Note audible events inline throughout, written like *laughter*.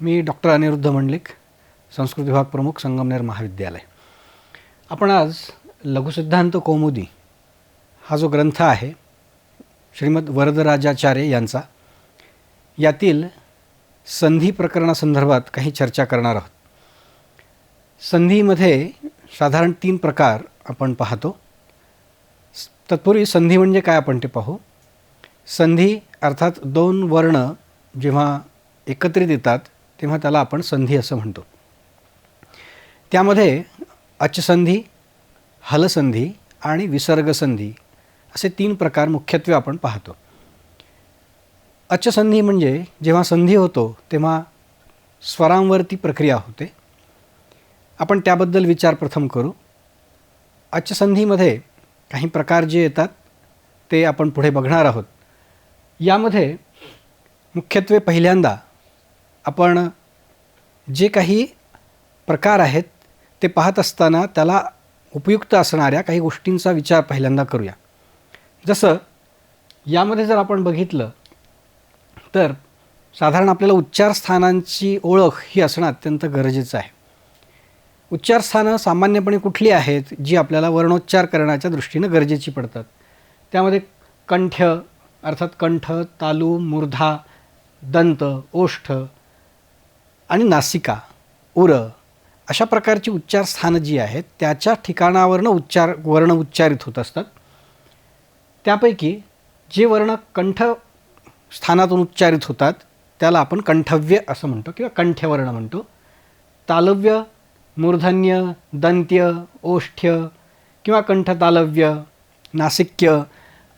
मी doctor Aniruddha Mandlik Sanskrit विभाग प्रमुख संगमनेर महाविद्यालय. आपण आज लघुसिद्धांत कौमुदी हा जो ग्रंथ आहे श्रीमद वरदराजाचार्य यांचा यातील संधी प्रकरणासंदर्भात काही चर्चा करणार आहोत. संधीमध्ये साधारण तीन प्रकार आपण पाहतो. तत्पूर्वी संधी म्हणजे काय आपण ते पाहू. संधी अर्थात दोन वर्ण जेव्हा एकत्रित येतात तेव्हा त्याला आपण संधी असं म्हणतो. त्यामध्ये अचसंधी हलसंधी आणि विसर्गसंधी असे तीन प्रकार मुख्यत्वे आपण पाहतो. अचसंधी म्हणजे जेव्हा संधी होतो तेव्हा स्वरांवरती प्रक्रिया होते. आपण त्याबद्दल विचार प्रथम करू. अचसंधीमध्ये काही प्रकार जे येतात ते आपण पुढे बघणार आहोत. यामध्ये मुख्यत्वे पहिल्यांदा आपण जे काही प्रकार आहेत ते पाहत असताना त्याला उपयुक्त असणाऱ्या काही गोष्टींचा विचार पहिल्यांदा करूया. जसं यामध्ये जर आपण बघितलं तर साधारण आपल्याला उच्चारस्थानांची ओळख ही असणं अत्यंत गरजेचं आहे. उच्चारस्थानं सामान्यपणे कुठली आहेत जी आपल्याला वर्णोच्चार करण्याच्या दृष्टीनं गरजेची पडतात? त्यामध्ये कंठ अर्थात कंठ तालू मूर्धा दंत ओष्ठ आणि नासिका उर अशा प्रकारची उच्चार स्थानं जी आहेत त्याच्या ठिकाणावरनं उच्चार वर्ण उच्चारित होत असतात. त्यापैकी जे वर्ण कंठ स्थानातून उच्चारित होतात त्याला आपण कंठव्य असं म्हणतो किंवा कंठ्यवर्ण म्हणतो. तालव्य मूर्धन्य दंत्य ओष्ठ्य किंवा कंठतालव्य नासिक्य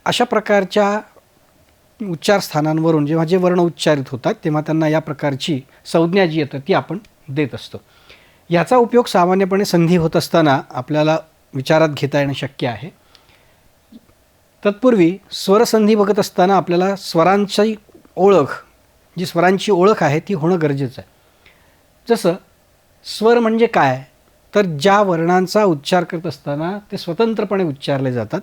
अशा प्रकारच्या उच्चार स्थानांवरून जेव्हा जे वर्ण उच्चारित होतात तेव्हा त्यांना या प्रकारची संज्ञा जी येतं ती आपण देत असतो. याचा उपयोग सामान्यपणे संधी होत असताना आपल्याला विचारात घेता येणं शक्य आहे. तत्पूर्वी स्वरसंधी बघत असताना आपल्याला स्वरांची ओळख जी स्वरांची ओळख आहे ती होणं गरजेचं आहे. जसं स्वर म्हणजे काय? तर ज्या वर्णांचा उच्चार करत असताना ते स्वतंत्रपणे उच्चारले जातात.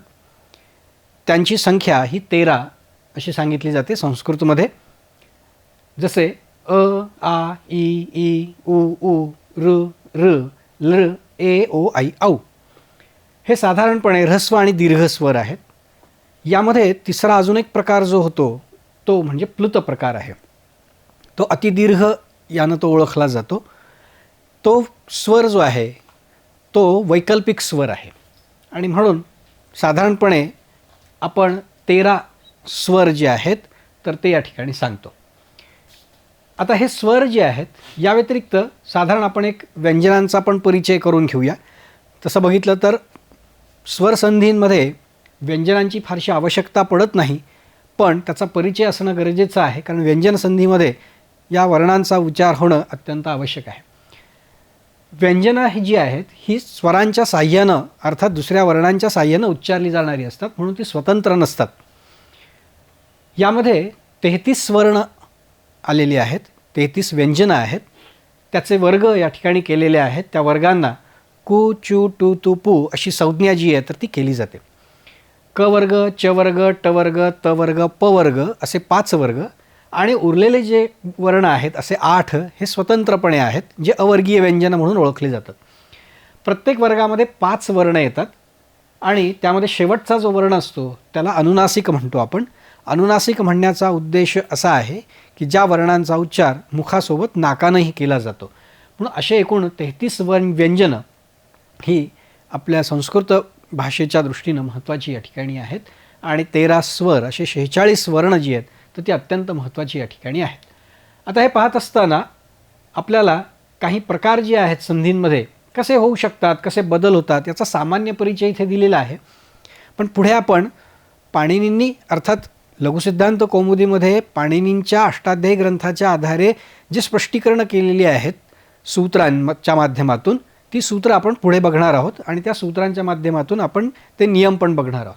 त्यांची संख्या ही तेरा अशी सांगितली जाते संस्कृतमध्ये. जसे अ आ ई ई उ उ ऋ र लृ ए ओ आई औ. हे साधारणपणे ऱ्हस्व आणि दीर्घ स्वर आहेत. यामध्ये तिसरा अजून एक प्रकार जो होतो तो म्हणजे प्लुत प्रकार आहे. तो अतिदीर्घ यानं तो ओळखला जातो. तो स्वर जो आहे तो वैकल्पिक स्वर आहे. आणि म्हणून साधारणपणे आपण तेरा स्वर जे आहेत तर ते या ठिकाणी सांगतो. आता हे स्वर जे आहेत या व्यतिरिक्त साधारण आपण एक व्यंजनांचा पण परिचय करून घेऊया. तसं बघितलं तर स्वरसंधींमध्ये व्यंजनांची फारशी आवश्यकता पडत नाही पण त्याचा परिचय असणं गरजेचं आहे कारण व्यंजन संधीमध्ये या वर्णांचा उच्चार होणं अत्यंत आवश्यक आहे. व्यंजनं ही जी आहेत ही स्वरांच्या साह्यानं अर्थात दुसऱ्या वर्णांच्या साह्यानं उच्चारली जाणारी असतात म्हणून ती स्वतंत्र नसतात. यामध्ये तेहतीस वर्ण आलेली आहेत तेहतीस व्यंजनं आहेत. त्याचे वर्ग या ठिकाणी केलेले आहेत. त्या वर्गांना कु चू टू तू पू अशी संज्ञा जी आहे तर ती केली जाते. क वर्ग च वर्ग ट वर्ग त वर्ग प वर्ग असे पाच वर्ग आणि उरलेले जे वर्ण आहेत असे आठ हे स्वतंत्रपणे आहेत जे अवर्गीय व्यंजनं म्हणून ओळखले जातात. प्रत्येक वर्गामध्ये पाच वर्ण येतात आणि त्यामध्ये शेवटचा जो वर्ण असतो त्याला अनुनासिक म्हणतो आपण. अनुनासिक म्हणण्याचा उद्देश असा आहे की ज्या वर्णांचा उच्चार मुखासोबत नाकानंही केला जातो. म्हणून असे एकूण तेहतीस वर्ण व्यंजनं ही आपल्या संस्कृत भाषेच्या दृष्टीनं महत्त्वाची या ठिकाणी आहेत. आणि तेरा स्वर असे शेहेचाळीस वर्ण जी आहेत तर ती अत्यंत महत्त्वाची या ठिकाणी आहेत. आता हे पाहत असताना आपल्याला काही प्रकार जे आहेत संधींमध्ये कसे होऊ शकतात कसे बदल होतात याचा सामान्य परिचय इथे दिलेला आहे. पण पुढे आपण पाणिनींनी अर्थात लघुसिद्धांत कौमुदीमध्ये पाणिनींच्या अष्टाध्यायी ग्रंथाच्या आधारे जे स्पष्टीकरणं केलेली आहेत सूत्रांच्या माध्यमातून ती सूत्र आपण पुढे बघणार आहोत आणि त्या सूत्रांच्या माध्यमातून आपण ते नियम पण बघणार आहोत.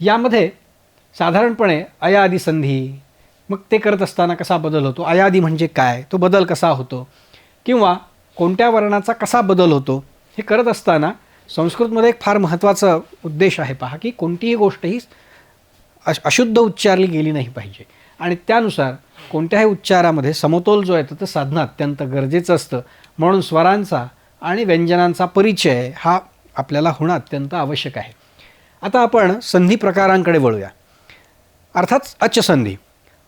यामध्ये साधारणपणे अयादी संधी मग ते करत असताना कसा बदल होतो? अयादी म्हणजे काय? तो बदल कसा होतो? किंवा कोणत्या वर्णाचा कसा बदल होतो? हे करत असताना संस्कृतमध्ये एक फार महत्त्वाचा उद्देश आहे पहा की कोणतीही गोष्ट ही अश अशुद्ध उच्चारली गेली नाही पाहिजे. आणि त्यानुसार कोणत्याही उच्चारामध्ये समतोल जो आहे तो ते साधणं अत्यंत गरजेचं असतं. म्हणून स्वरांचा आणि व्यंजनांचा परिचय हा आपल्याला होणं अत्यंत आवश्यक आहे. आता आपण संधी प्रकारांकडे वळूया. अर्थात अच संधी.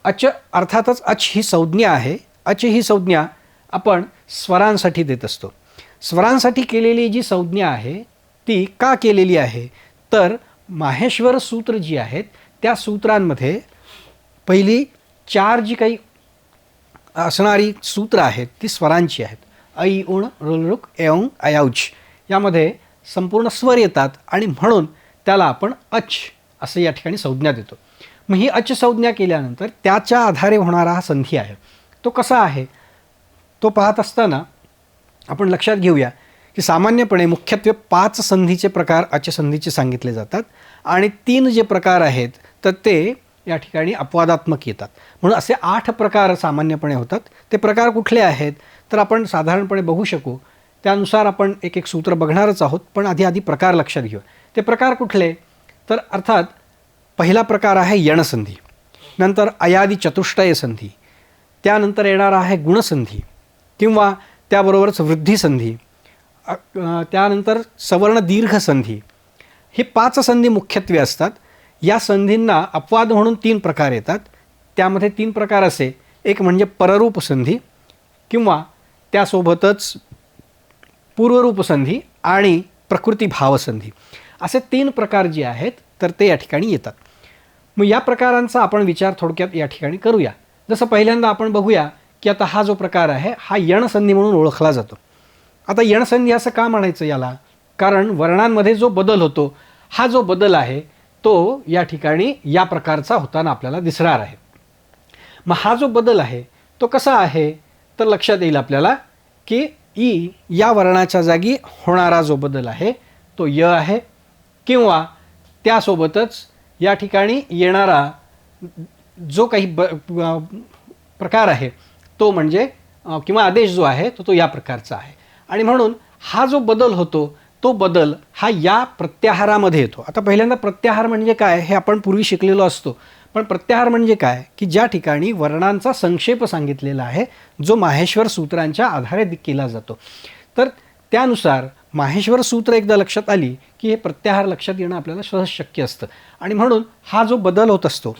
अच अर्थातच अच ही संज्ञा आहे. अच ही संज्ञा आपण स्वरांसाठी देत असतो. स्वरांसाठी केलेली जी संज्ञा आहे ती का केलेली आहे? तर माहेश्वर सूत्र जी आहेत त्या सूत्रांमध्ये पहिली चार जी काही असणारी सूत्र आहेत ती स्वरांची आहेत. ऐ उण रुलरुक एऊंग अयाउच यामध्ये संपूर्ण स्वर येतात आणि म्हणून त्याला आपण अच असं या ठिकाणी संज्ञा देतो. मग ही अच संज्ञा केल्यानंतर त्याच्या आधारे होणारा हा संधी आहे. तो कसा आहे? तो पाहत असताना आपण लक्षात घेऊया. की सामान्यपणे मुख्यत्वे पाच संधीचे प्रकार अचसंधीचे सांगितले जातात आणि तीन जे प्रकार आहेत तर ते या ठिकाणी अपवादात्मक येतात. म्हणून असे आठ प्रकार सामान्यपणे होतात. ते प्रकार कुठले आहेत तर आपण साधारणपणे बघू शकू. त्यानुसार आपण एक एक सूत्र बघणारच आहोत पण आधी आधी प्रकार लक्षात घेऊ ते प्रकार कुठले? तर अर्थात पहिला प्रकार आहे यणसंधी. नंतर अयादी चतुष्टय संधी. त्यानंतर येणारा आहे गुणसंधी. किंवा त्याबरोबरच वृद्धिसंधी. त्यानंतर सवर्ण दीर्घ संधी. हे पाच संधी मुख्यत्वे असतात. या संधींना अपवाद म्हणून तीन प्रकार येतात. त्यामध्ये तीन प्रकार असे. एक म्हणजे पररूप संधी किंवा त्यासोबतच पूर्वरूप संधी आणि प्रकृती भावसंधी असे तीन प्रकार जे आहेत तर ते या ठिकाणी येतात. मग या प्रकारांचा आपण विचार थोडक्यात या ठिकाणी करूया. जसं पहिल्यांदा आपण बघूया की आता हा जो प्रकार आहे हा यणसंधी म्हणून ओळखला जातो. आता यणसंधी असं का म्हणायचं याला? कारण वर्णांमध्ये जो बदल होतो हा जो बदल आहे तो या ठिकाणी या प्रकारचा होताना आपल्याला दिसणार आहे. मग हा जो बदल आहे तो कसा आहे? तर लक्षात येईल आपल्याला की ई या वर्णाच्या जागी होणारा जो बदल आहे तो य आहे किंवा त्यासोबतच या ठिकाणी येणारा जो काही ब प्रकार आहे तो म्हणजे किंवा आदेश जो आहे तो तो या प्रकारचा आहे. आणि म्हणून हा जो बदल होतो तो बदल हा या प्रत्याहारामध्ये येतो. आता पहिल्यांदा प्रत्याहार म्हणजे काय हे आपण पूर्वी शिकलेलो असतो. पण प्रत्याहार म्हणजे काय? की ज्या ठिकाणी वर्णांचा संक्षेप सांगितलेला आहे जो माहेश्वर सूत्रांच्या आधारे केला जातो. तर त्यानुसार माहेश्वर सूत्र एकदा लक्षात आली की हे प्रत्याहार लक्षात येणं आपल्याला सहज शक्य असतं. आणि म्हणून हा जो बदल होत असतो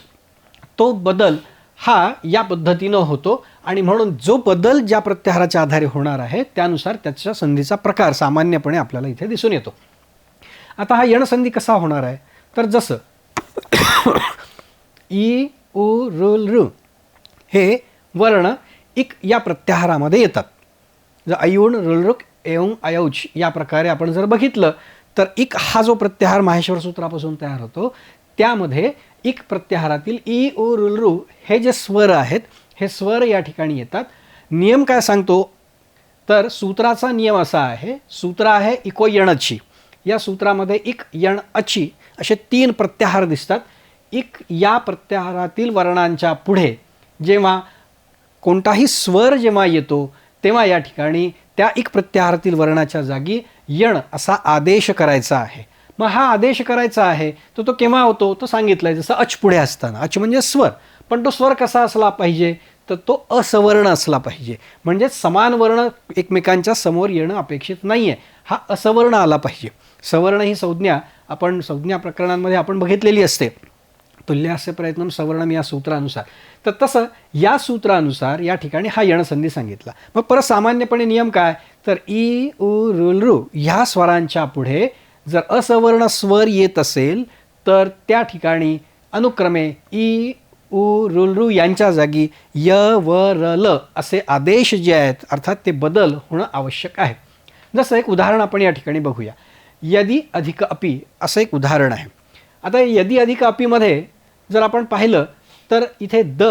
तो बदल हा या पद्धतीनं होतो. आणि म्हणून जो बदल ज्या प्रत्याहाराच्या आधारे होणार आहे त्यानुसार त्याच्या संधीचा प्रकार सामान्यपणे आपल्याला इथे दिसून येतो. आता हा यणसंधी कसा होणार आहे? तर जसं *coughs* ई उ रुल रु हे वर्ण इक या प्रत्याहारामध्ये येतात. जर ऐऊण रुलरुक एवं अयौच या प्रकारे आपण जर बघितलं तर इक हा जो प्रत्याहार माहेश्वर सूत्रापासून तयार होतो त्यामध्ये इक प्रत्याहारातील ई उ रुलरू हे जे स्वर आहेत हे स्वर या ठिकाणी येतात. नियम काय सांगतो? तर सूत्राचा नियम असा आहे सूत्र आहे इको यणची. या सूत्रामध्ये इक यण अची असे तीन प्रत्याहार दिसतात. इक या प्रत्याहारातील वर्णांच्या पुढे जेव्हा कोणताही स्वर जेव्हा येतो तेव्हा या ठिकाणी त्या इक प्रत्याहारातील वर्णाच्या जागी यण असा आदेश करायचा आहे. मग हा आदेश करायचा आहे तर तो केव्हा होतो? तो सांगितलाय जसं अच पुढे असताना. अच म्हणजे स्वर. पण तो स्वर कसा असला पाहिजे तर तो असवर्ण असला पाहिजे. म्हणजे समान वर्ण एकमेकांच्या समोर येणं अपेक्षित नाही आहे हा असवर्ण आला पाहिजे. सवर्ण ही संज्ञा आपण संज्ञा प्रकरणांमध्ये आपण बघितलेली असते. तुल्य प्रयत्न सवर्णम या सूत्रानुसार. तर तसं या सूत्रानुसार या ठिकाणी हा यणसंधी सांगितला. मग परत सामान्यपणे नियम काय? तर ई उ रुल रु ह्या स्वरांच्या पुढे जर असवर्ण स्वर येत असेल तर त्या ठिकाणी अनुक्रमे ई उ रुलरू यांच्या जागी य व र ल असे आदेश जे आहेत अर्थात ते बदल होणं आवश्यक आहे. जसं एक उदाहरण आपण या ठिकाणी बघूया. यदी अधिक अपी असं एक उदाहरण आहे. आता यदी अधिक अपीमध्ये जर आपण पाहिलं तर इथे द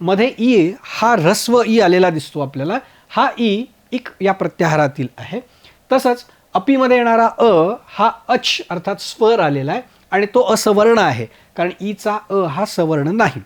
मध्ये ई हा ऱ्हस्व ई आलेला दिसतो आपल्याला. हा ई इक या प्रत्याहारातील आहे. तसंच अपीमध्ये येणारा अ हा अच अर्थात स्वर आलेला आहे. आणि तो असवर्ण आहे. कारण ईचा अ हा सवर्ण नाही.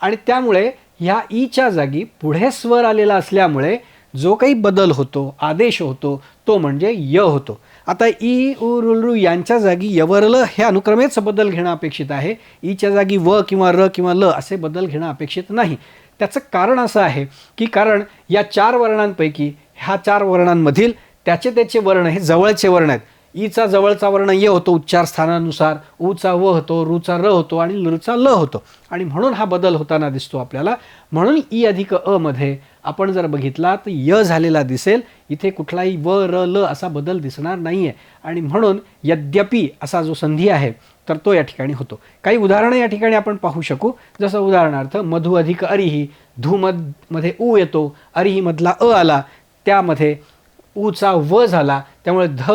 आणि त्यामुळे ह्या ईच्या जागी पुढे स्वर आलेला असल्यामुळे जो काही बदल होतो आदेश होतो तो म्हणजे य होतो. आता ई उ रुलरू यांच्या जागी यवरल हे अनुक्रमेच बदल घेणं अपेक्षित आहे. ईच्या जागी व किंवा र किंवा ल असे बदल घेणं अपेक्षित नाही. त्याचं कारण असं आहे की कारण या चार वर्णांपैकी ह्या चार वर्णांमधील त्याचे त्याचे वर्ण हे जवळचे वर्ण आहेत. ईचा जवळचा वर्ण ये होतो उच्चार स्थानानुसार. ऊचा व होतो रुचा र होतो आणि लृचा ल होतो. आणि म्हणून हा बदल होताना दिसतो आपल्याला. म्हणून ई अधिक अ मध्ये आपण जर बघितला तर य झालेला दिसेल इथे कुठलाही व र ल असा बदल दिसणार नाही आहे आणि म्हणून यद्यपि असा जो संधी आहे तर तो या ठिकाणी होतो. काही उदाहरणं या ठिकाणी आपण पाहू शकू. जसं उदाहरणार्थ मधु अधिक अरिही धूमधमध्ये ऊ येतो अरिही मधला अ आला त्यामध्ये ऊचा व झाला त्यामुळे ध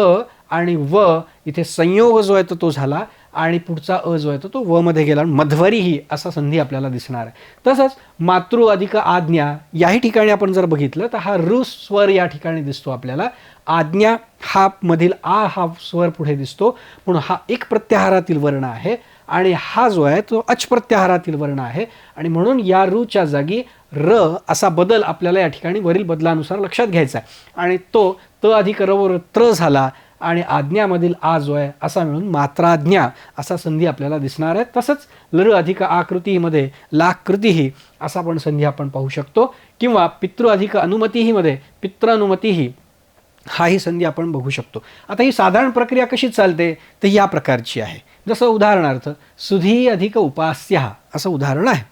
आणि व इथे संयोग जो आहे तो तो झाला आणि पुढचा अ जो आहे तो तो व मध्ये गेला मध्वरीही असा संधी आपल्याला दिसणार आहे. तसंच मातृ अधिक आज्ञा याही ठिकाणी आपण जर बघितलं तर हा ऋ स्वर या ठिकाणी दिसतो आपल्याला. आज्ञा हा मधील आ हा स्वर पुढे दिसतो. म्हणून हा एक प्रत्याहारातील वर्ण आहे आणि हा जो आहे तो अच प्रत्याहारातील वर्ण आहे. आणि म्हणून या रूच्या जागी र असा बदल आपल्याला या ठिकाणी वरील बदलानुसार लक्षात घ्यायचा आहे. आणि तो त अधिक वर त्र झाला. आणि आज्ञामधील आ जो आहे असा मिळून मात्राज्ञा असा संधी आपल्याला दिसणार आहे. तसंच लर अधिक आकृतीमध्ये लाकृतीही असा पण संधी आपण पाहू शकतो. किंवा पितृ अधिक अनुमतीहीमध्ये पित्रानुमतीही हाही संधी आपण बघू शकतो. आता ही साधारण प्रक्रिया कशी चालते? तर या प्रकारची आहे. जसं उदाहरणार्थ सुधी अधिक उपास्या असं उदाहरण आहे.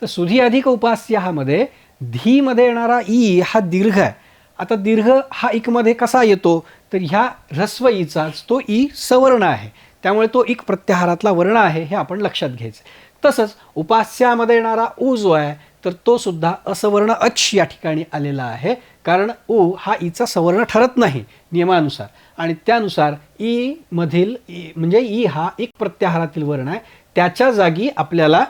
तर सुधी अधिक उपास्यामध्ये धीमध्ये येणारा ई हा दीर्घ आहे. आता दीर्घ हा इकमध्ये कसा येतो? तर ह्या ह्रस्व ईचाच तो ई सवर्ण आहे त्यामुळे तो इक प्रत्याहारातला वर्ण आहे हे आपण लक्षात घ्यायचं तसंच उपास्यामध्ये येणारा ऊ जो आहे तर तो सुद्धा असवर्ण अच या ठिकाणी आलेला आहे कारण ऊ हा ईचा सवर्ण ठरत नाही नियमानुसार. आणि त्यानुसार ई मधील म्हणजे ई हा एक प्रत्याहारातील वर्ण आहे. त्याच्या जागी आपल्याला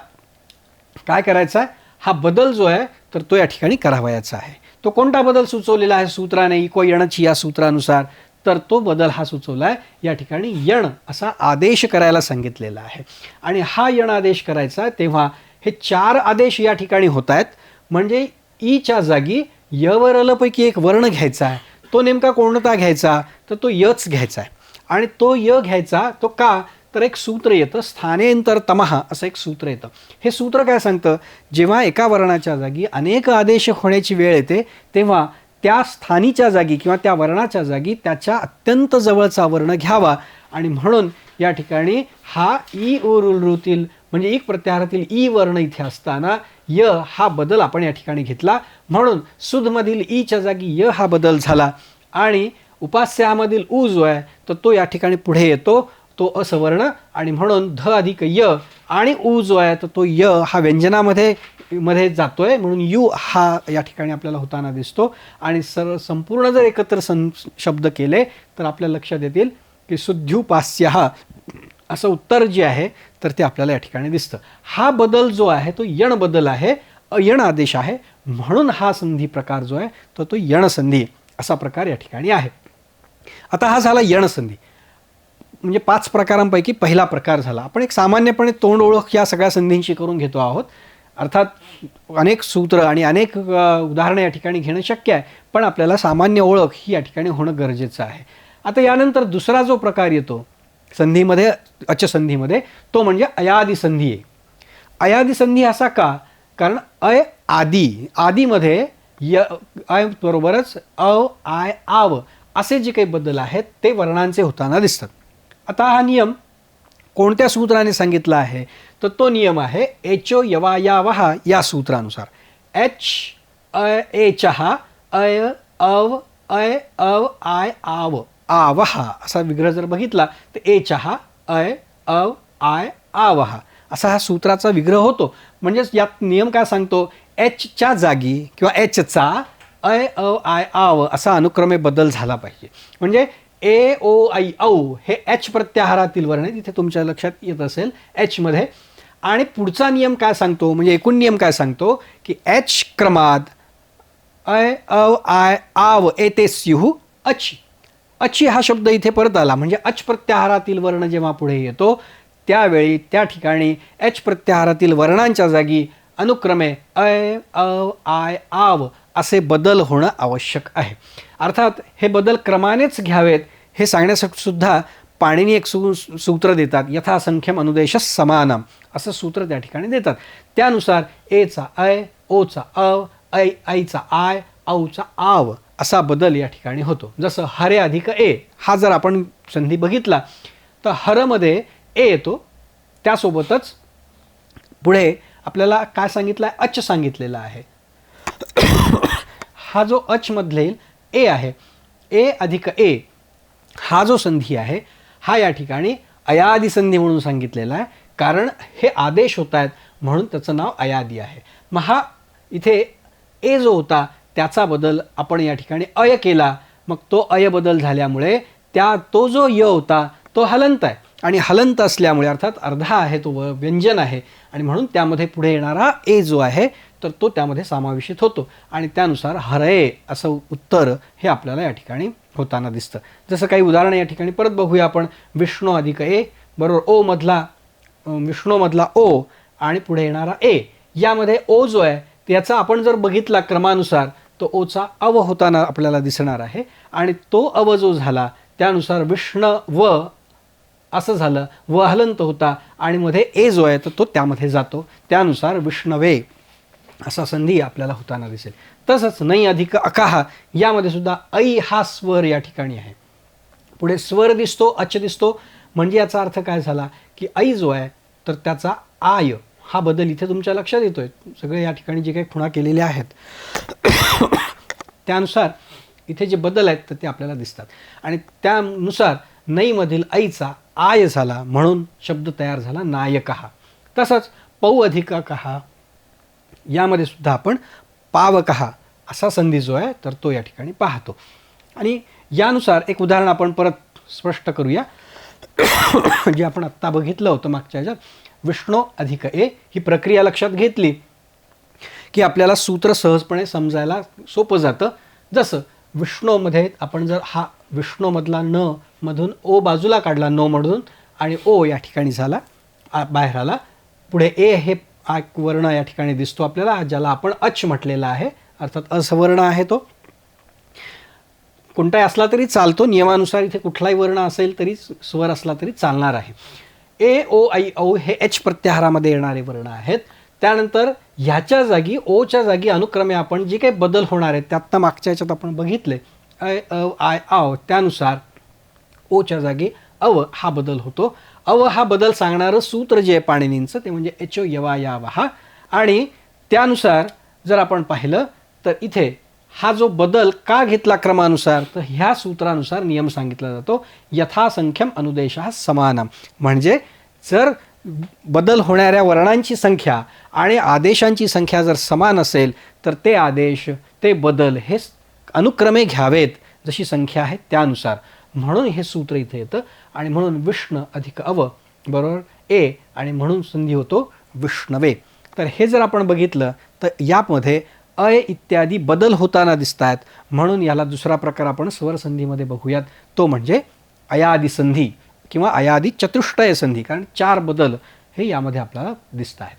काय करायचा आहे हा बदल जो आहे तर तो या ठिकाणी करावयाचा आहे. तो कोणता बदल सुचवलेला आहे? सूत्राने इको यणची या सूत्रानुसार. तर तो बदल हा सुचवला आहे या ठिकाणी यण असा आदेश करायला सांगितलेला आहे. आणि हा यण आदेश करायचा तेव्हा हे चार आदेश या ठिकाणी होत आहेत म्हणजे ईच्या जागी यवरलपैकी एक वर्ण घ्यायचा आहे. तो नेमका कोणता घ्यायचा? तर तो यच घ्यायचा आहे. आणि तो य घ्यायचा तो का? तर एक सूत्र येतं स्थानेंतर तमहा असं एक सूत्र येतं. हे सूत्र काय सांगतं? जेव्हा एका वर्णाच्या जागी अनेक आदेश होण्याची वेळ येते तेव्हा त्या स्थानीच्या जागी किंवा त्या वर्णाच्या जागी त्याच्या अत्यंत जवळचा वर्ण घ्यावा आणि म्हणून या ठिकाणी हा ई उरुलृतील म्हणजे एक प्रत्याहारातील ई वर्ण इथे असताना य हा बदल आपण या ठिकाणी घेतला. म्हणून सुधमधील ईच्या जागी य हा बदल झाला आणि उपास्यामधील ऊ जो आहे तर तो या ठिकाणी पुढे येतो. तो असवर्ण आणि म्हणून ध अधिक य आणि ऊ जो आहे तर तो य हा व्यंजनामध्ये मध्ये जातोय. म्हणून यू हा या ठिकाणी आपल्याला होताना दिसतो. आणि सर संपूर्ण जर एकत्र सं शब्द केले तर आपल्या लक्षात येतील की सुद्ध्युपास्य हा असं उत्तर जे आहे तर ते आपल्याला या ठिकाणी दिसतं. हा बदल जो आहे तो यण बदल आहे अयण आदेश आहे. म्हणून हा संधी प्रकार जो आहे तो तो यण संधी असा प्रकार या ठिकाणी आहे. आता हा झाला यण संधी. म्हणजे पाच प्रकारांपैकी पहिला प्रकार झाला. आपण एक सामान्यपणे तोंड ओळख या सगळ्या संधींशी करून घेतो आहोत. अर्थात अनेक सूत्र आणि अनेक उदाहरणं या ठिकाणी घेणं शक्य आहे पण आपल्याला सामान्य ओळख ही या ठिकाणी होणं गरजेचं आहे. आता यानंतर दुसरा जो प्रकार येतो संधीमध्ये अचसंधीमध्ये तो म्हणजे अयादी संधी आहे. अयादी संधी असा का? कारण अय आदी आदीमध्ये य अय बरोबरच अ आय आव असे जे काही बदल आहेत ते वर्णांचे होताना दिसतात. आता हा नियम कोणत्या सूत्राने सांगितला आहे? तर तो नियम आहे एचो यवा या वहा या सूत्रानुसार. एच अय ए चहा अय अव अय अव आय आव आवहा असा विग्रह जर बघितला तर ए चहा अय अव आय आवहा असा हा सूत्राचा विग्रह होतो. म्हणजेच यात नियम काय सांगतो? एचच्या जागी किंवा एचचा अय अव आय आव असा अनुक्रमे बदल झाला पाहिजे. म्हणजे ए ओ आय औ हे एच प्रत्याहारातील वर्ण आहे. तिथे तुमच्या लक्षात येत असेल एचमध्ये आणि पुढचा नियम काय सांगतो? म्हणजे एकूण नियम काय सांगतो? की एच क्रमात अय अव आय आव ए ते स्युहू अची. अची हा शब्द इथे परत आला. म्हणजे अच प्रत्याहारातील वर्ण जेव्हा पुढे येतो त्यावेळी त्या ठिकाणी एच प्रत्याहारातील वर्णांच्या जागी अनुक्रमे अय अव आय आव असे बदल होणं आवश्यक आहे. अर्थात हे बदल क्रमानेच घ्यावेत हे सांगण्यासाठी सुद्धा पाणिनी एक सू सूत्र देतात यथासंख्यम अनुदेश समानम असं सूत्र त्या ठिकाणी देतात. त्यानुसार एचा अय ओचा अव ऐ ऐचा आय औचा आव असा बदल या ठिकाणी होतो. जसं हरे अधिक ए हा जर आपण संधी बघितला तर हरमध्ये ए येतो त्यासोबतच पुढे आपल्याला काय सांगितलं आहे अच सांगितलेलं आहे. हा जो अच मधील ए आहे. ए अधिक ए हा जो संधी आहे हा या ठिकाणी अयादी संधी म्हणून सांगितलेला आहे. कारण हे आदेश होत आहेत म्हणून त्याचं नाव अयादी आहे. मग हा इथे ए जो होता त्याचा बदल आपण या ठिकाणी अय केला. मग तो अय बदल झाल्यामुळे त्या तो जो य होता तो हलंत आहे. आणि हलंत असल्यामुळे अर्थात अर्धा आहे तो व- व्यंजन आहे. आणि म्हणून त्यामध्ये पुढे येणारा ए जो आहे तर तो त्यामध्ये समावेशित होतो. आणि त्यानुसार हरये असं उत्तर हे आपल्याला या ठिकाणी होताना दिसतं. जसं काही उदाहरणं या ठिकाणी परत बघूया आपण. विष्णू अधिक ए बरोबर ओ मधला विष्णूमधला ओ आणि पुढे येणारा ए. यामध्ये ओ जो आहे त्याचा आपण जर बघितला क्रमानुसार तो ओचा अव होताना आपल्याला दिसणार आहे. आणि तो अव जो झाला त्यानुसार विष्ण व असं झालं व हलंत होता. आणि मध्ये ए जो आहे तर तो त्यामध्ये जातो. त्यानुसार विष्णवे. असा संधी आपल्याला होताना दिसेल. तसंच नै अधिक अकाहा यामध्ये सुद्धा ऐ हा स्वर या ठिकाणी आहे. पुढे स्वर दिसतो अच दिसतो म्हणजे याचा अर्थ काय झाला की ऐ जो आहे तर त्याचा आय हा बदल इथे तुमच्या लक्षात येतोय. सगळे या ठिकाणी जे काही खुणा केलेल्या आहेत त्यानुसार इथे जे बदल आहेत तर ते आपल्याला दिसतात. आणि त्यानुसार नईमधील ऐचा आय झाला म्हणून शब्द तयार झाला नायकहा तसंच पौ अधिकहा यामध्ये सुद्धा आपण पावकहा असा संधी जो आहे तर तो या ठिकाणी पाहतो. आणि यानुसार एक उदाहरण आपण परत स्पष्ट करूया. जे आपण आत्ता बघितलं होतं मागच्या ह्याच्यात विष्णू अधिक ए ही प्रक्रिया लक्षात घेतली की आपल्याला सूत्र सहजपणे समजायला सोपं जातं. जसं विष्णूमध्ये आपण जर हा विष्णूमधला न मधून ओ बाजूला काढला न मधून आणि ओ या ठिकाणी झाला बाहेर आला पुढे ए हे एक वर्ण या ठिकाणी दिसतो आपल्याला ज्याला आपण अच म्हटलेला आहे. अर्थात असवर्ण आहे तो. कोणताही असला तरी चालतो नियमानुसार इथे कुठलाही वर्ण असेल तरी स्वर असला तरी चालणार आहे. ए ओ ऐ औ हे एच प्रत्याहारामध्ये येणारे वर्ण आहेत. त्यानंतर ह्याच्या जागी ओच्या जागी अनुक्रमे आपण जे काही बदल होणार आहेत ते आत्ता मागच्या याच्यात आपण बघितले. ऐ अ आय आव त्यानुसार ओच्या जागी अव हा बदल होतो. अव हा बदल सांगणारं सूत्र जे आहे पाणिनींचं ते म्हणजे एच ओ यवा या वहा आणि त्यानुसार जर आपण पाहिलं तर इथे हा जो बदल का घेतला क्रमानुसार तर ह्या सूत्रानुसार नियम सांगितला जातो यथासंख्यम अनुदेश समानम. म्हणजे जर बदल होणाऱ्या वर्णांची संख्या आणि आदेशांची संख्या जर समान असेल तर ते आदेश ते बदल हे अनुक्रमे घ्यावेत जशी संख्या आहे त्यानुसार. म्हणून हे सूत्र इथे येतं आणि म्हणून विष्ण अधिक अव बरोबर? ए आणि म्हणून संधी होतो विष्णवे. तर हे जर आपण बघितलं तर यामध्ये अय इत्यादी बदल होताना दिसत आहेत म्हणून याला दुसरा प्रकार आपण स्वर संधीमध्ये बघूयात. तो म्हणजे अयादी संधी किंवा अयादी चतुष्टय संधी कारण चार बदल हे यामध्ये आपल्याला दिसत आहेत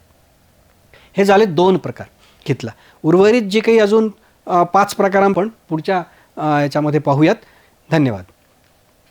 हे झाले दोन प्रकार घेतला. उर्वरित जे काही अजून पाच प्रकार आपण पुढच्या याच्यामध्ये पाहूयात. धन्यवाद.